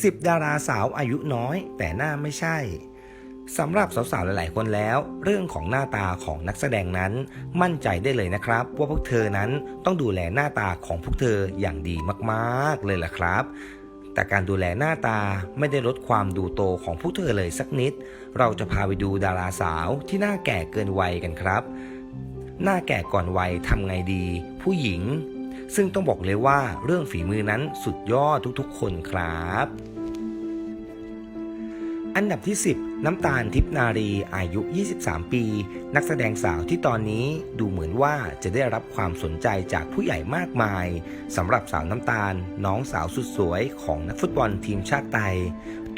10 ดาราสาวอายุน้อยแต่หน้าไม่ใช่สำหรับสาวๆหลาย ๆ คนแล้ว เรื่องของหน้าตาของนักแสดงนั้น มั่นใจได้เลยนะครับ ว่าพวกเธอนั้นต้องดูแลหน้าตาของพวกเธออย่างดีมากๆเลยล่ะครับ แต่การดูแลหน้าตาไม่ได้ลดความดูโตของพวกเธอเลยสักนิด เราจะพาไปดูดาราสาวที่หน้าแก่เกินวัยกันครับ หน้าแก่ก่อนวัยทำไงดี ผู้หญิง ซึ่งต้องบอกเลยว่าเรื่องฝีมือนั้นสุดยอดทุกๆ คนครับ อันดับที่ 10 น้ำตาลทิพนารีอายุ 23 ปี นักแสดงสาวที่ตอนนี้ดูเหมือนว่าจะได้รับความสนใจจากผู้ใหญ่มากมายสำหรับสาวน้ำตาล น้องสาวสุดสวยของนักฟุตบอลทีมชาติไทย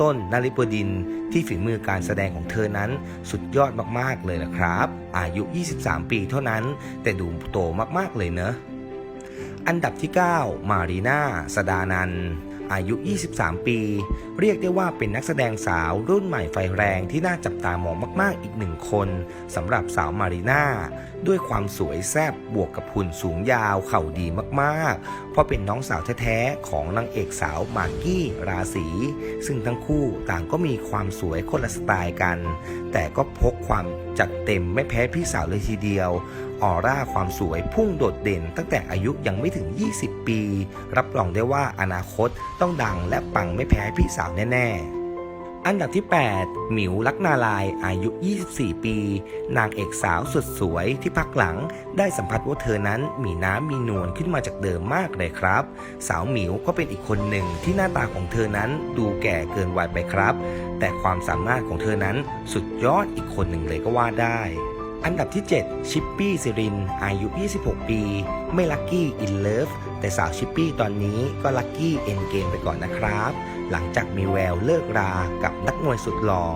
ต้นนาริบดิน ที่ฝีมือการแสดงของเธอนั้นสุดยอดมาก ๆ เลยนะครับ อายุ 23 ปีเท่านั้น แต่ดูโตมาก ๆ เลยเนอะ อันดับที่ 9 มารีนาสดานัน อายุ 23 ปี เรียกได้ว่าเป็นนักแสดงสาวรุ่นใหม่ไฟแรงที่น่าจับตามองมาก ๆ อีกหนึ่งคนสำหรับสาวมารีนา ด้วยความสวยแซ่บบวกกับหุ่นสูงยาวเข่าดีมากๆ เพราะเป็นน้องสาวแท้ๆ ของนางเอกสาวมากกี้ราศี ซึ่งทั้งคู่ต่างก็มีความสวยคนละสไตล์กัน แต่ก็พกความจัดเต็มไม่แพ้พี่สาวเลยทีเดียว ออร่าความสวยพุ่งโดดเด่นตั้งแต่อายุยังไม่ถึง 20 ปี รับรองได้ว่าอนาคตต้องดังและปังไม่แพ้พี่สาวแน่ ๆ อันดับที่ 8 หมิวลักนาลายอายุ 24 ปี นางเอกสาวสุดสวยที่พักหลัง ได้สัมผัสว่าเธอนั้นมีน้ำมีนวลขึ้นมาจากเดิมมากเลยครับ สาวหมิวก็เป็นอีกคนหนึ่งที่หน้าตาของเธอนั้นดูแก่เกินวัยไปครับ แต่ความสามารถของเธอนั้นสุดยอดอีกคนหนึ่งเลยก็ว่าได้ อันดับที่ 7 ชิปปี้ซิริน อายุ 26 ปี ไม่ลัคกี้อินเลิฟแต่สาวชิปปี้ตอนนี้ก็ลัคกี้เอ็นเกมไปก่อนนะครับ หลังจากมีแววเลิกรากับนักมวยสุดหล่อ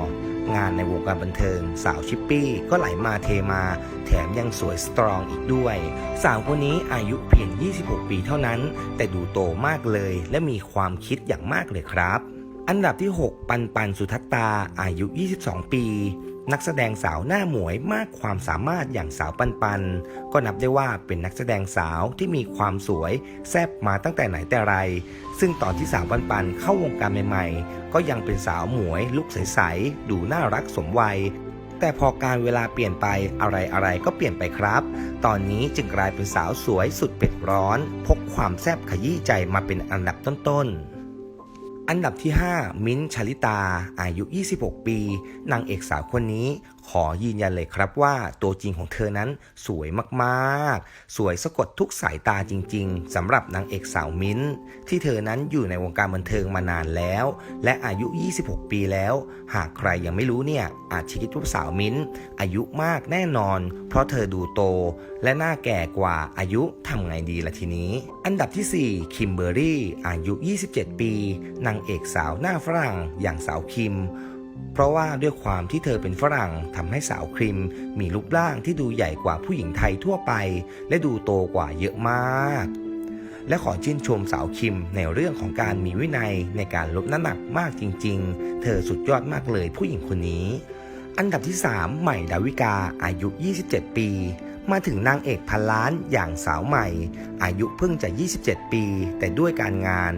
งานในวงการบันเทิง สาวชิปปี้ก็ไหลมาเทมา แถมยังสวยสตรองอีกด้วย สาวคนนี้อายุเพียง 26 ปีเท่านั้น แต่ดูโตมากเลย และมีความคิดอย่างมากเลยครับ อันดับที่ 6 ปันปันสุทัตตาอายุ 22 ปี นักแสดงสาวหน้าหมวยมากความสามารถอย่างสาวปันปัน ก็นับได้ว่าเป็นนักแสดงสาวที่มีความสวยแซบมาตั้งแต่ไหนแต่ไร ซึ่งตอนที่สาวปันปันเข้าวงการใหม่ๆ ก็ยังเป็นสาวหมวยลุกใสๆ ดูน่ารักสมวัย แต่พอการเวลาเปลี่ยนไปอะไรๆก็เปลี่ยนไปครับ ตอนนี้จึงกลายเป็นสาวสวยสุดเผ็ดร้อน พกความแซบขยี้ใจมาเป็นอันดับต้นๆ อันดับที่ 5 มิ้นท์ชลิตา อายุ 26 ปี นางเอกสาวคนนี้ ขอยืนยันเลยครับว่าตัวจริงของเธอนั้นสวยมากๆ สวยสะกดทุกสายตาจริง ๆสำหรับนางเอกสาวมิ้น ที่เธอนั้นอยู่ในวงการบันเทิงมานานแล้ว และอายุ 26 ปีแล้ว หากใครยังไม่รู้เนี่ย อาจคิดว่าสาวมิ้น อายุมากแน่นอน เพราะเธอดูโต และหน้าแก่กว่าอายุทำไงดีล่ะทีนี้ อันดับที่ 4 คิมเบอรี่ อายุ 27 ปีนางเอกสาวหน้าฝรั่งอย่างสาวคิม เพราะว่าด้วยความที่เธอเป็นฝรั่งทำให้สาวครีมมีรูปร่างที่ดูใหญ่กว่าผู้หญิงไทยทั่วไป และดูโตกว่าเยอะมาก และขอชื่นชมสาวคิมในเรื่องของการมีวินัยในการลดน้ำหนักมากจริง ๆ เธอสุดยอดมากเลยผู้หญิงคนนี้ อันดับที่ 3 ใหม่ดาวิกาอายุ 27 ปี มาถึงนางเอกพันล้านอย่างสาวใหม่ อายุเพิ่งจะ 27 ปี แต่ด้วยการงาน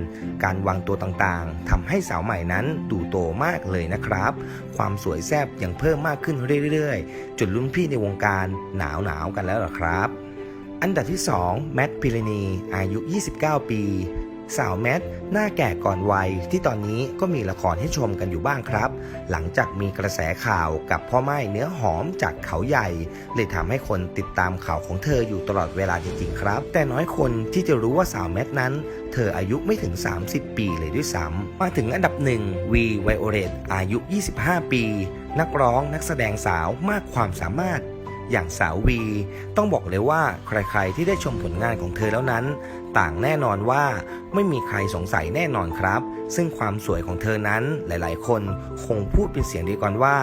การวางตัวต่างๆทำให้สาวใหม่นั้นดูโตมากเลยนะครับ ความสวยแซ่บยังเพิ่มมากขึ้นเรื่อยๆ จนรุ่นพี่ในวงการหนาวหนาวๆกันแล้วล่ะครับอันดับที่ 2 แมทพิรณี อายุ 29 ปี สาวแมทหน้าแก่ก่อนวัยที่ตอนนี้ก็มีละครให้ชมกันอยู่บ้างครับ หลังจากมีกระแสข่าวกับพ่อไม้เนื้อหอมจากเขาใหญ่เลยทำให้คนติดตามข่าวของเธออยู่ตลอดเวลาจริงๆครับ แต่น้อยคนที่จะรู้ว่าสาวแมทนั้น เธออายุไม่ถึง 30 ปีเลยด้วยซ้ำมาถึงอันดับหนึ่งวีไวโอเลตอายุ 25 ปี นักร้องนักแสดงสาวมากความสามารถอย่างสาววี ต้องบอกเลยว่าใครๆที่ได้ชมผลงานของเธอแล้วนั้น ต่างแน่นอนว่าไม่มีใครสงสัยแน่นอนครับ ซึ่งความสวยของเธอนั้นหลายๆ คนคงพูดเป็นเสียงเดียวกันว่า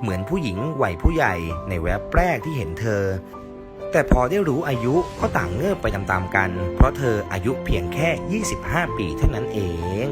เหมือนผู้หญิงวัยผู้ใหญ่ในแวบแรกที่เห็นเธอ แต่พอได้รู้อายุก็ต่างเงือบไปตามๆกัน เพราะเธออายุเพียงแค่ 25 ปีเท่านั้นเอง